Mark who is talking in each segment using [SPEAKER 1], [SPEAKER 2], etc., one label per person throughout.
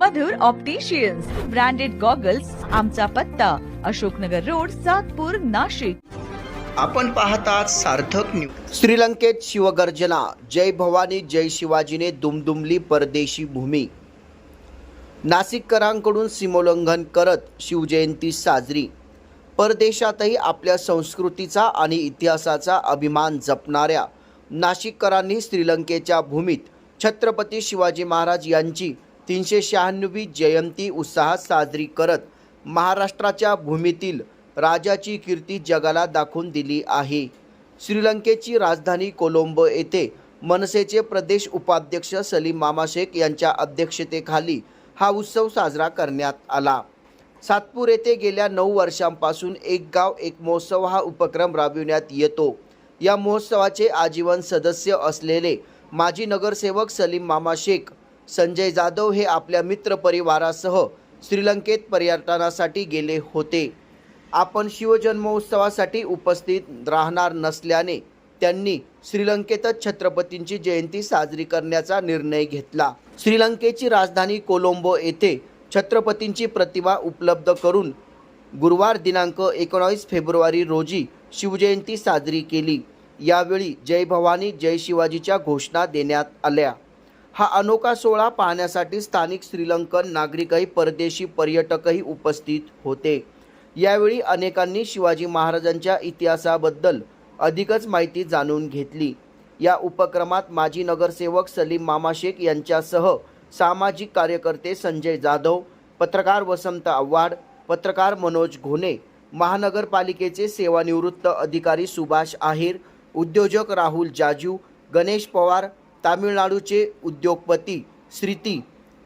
[SPEAKER 1] मधुर opticians branded goggles आमचा पत्ता Ashoknagar road Satpur Nashik.
[SPEAKER 2] आपण पाहतात सार्थक न्यूज
[SPEAKER 3] श्रीलंकेत शिवगर्जना. जय भवानी जय शिवाजीने दुमदुमली परदेशी भूमी. नाशिककरांकडून सीमोल्लंघन करत शिवजयंती साजरी. परदेशातही आपल्या संस्कृतीचा आणि इतिहासाचा अभिमान जपणाऱ्या नाशिककरांनी श्रीलंकेच्या भूमीत छत्रपती शिवाजी महाराज यांची तीनशे शहाण्णवी जयंती उत्साहात साजरी करत महाराष्ट्राच्या भूमीतील राजाची कीर्ती जगाला दाखवून दिली आहे. श्रीलंकेची राजधानी कोलंबो येथे मनसेचे प्रदेश उपाध्यक्ष सलीम मामा शेख यांच्या अध्यक्षतेखाली हा उत्सव साजरा करण्यात आला. सातपूर येथे गेल्या नऊ वर्षांपासून एक गाव एक महोत्सव हा उपक्रम राबविण्यात येतो. या महोत्सवाचे आजीवन सदस्य असलेले माजी नगरसेवक सलीम मामा शेख संजय जाधव हे आपल्या मित्रपरिवारासह श्रीलंकेत पर्यटनासाठी गेले होते. आपण शिवजन्मोत्सवासाठी उपस्थित राहणार नसल्याने त्यांनी श्रीलंकेतच छत्रपतींची जयंती साजरी करण्याचा निर्णय घेतला. श्रीलंकेची राजधानी कोलंबो येथे छत्रपतींची प्रतिमा उपलब्ध करून गुरुवार दिनांक एकोणावीस फेब्रुवारी रोजी शिवजयंती साजरी केली. यावेळी जय भवानी जय शिवाजीच्या घोषणा देण्यात आल्या. हा अनोखा सोहळा पाहण्यासाठी स्थानिक श्रीलंकन नागरिकही परदेशी पर्यटकही उपस्थित होते. यावेळी अनेकांनी शिवाजी महाराजांच्या इतिहासाबद्दल अधिकच माहिती जाणून घेतली. या उपक्रमात माजी नगरसेवक सलीम मामा शेख यांच्यासह सामाजिक कार्यकर्ते संजय जाधव पत्रकार वसंत आव्हाड पत्रकार मनोज घोणे महानगरपालिकेचे सेवानिवृत्त अधिकारी सुभाष आहेर उद्योजक राहुल जाजू गणेश पवार तामिळनाडूचे उद्योगपती श्रीती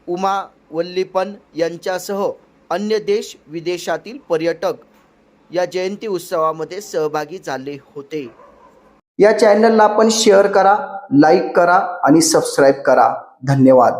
[SPEAKER 3] उमा वल्लीपन यांच्यासह अन्य देश विदेशातील पर्यटक या जयंती उत्सवामध्ये सहभागी झाले होते. या चॅनलला आपण शेअर करा लाईक करा आणि सबस्क्राईब करा. धन्यवाद.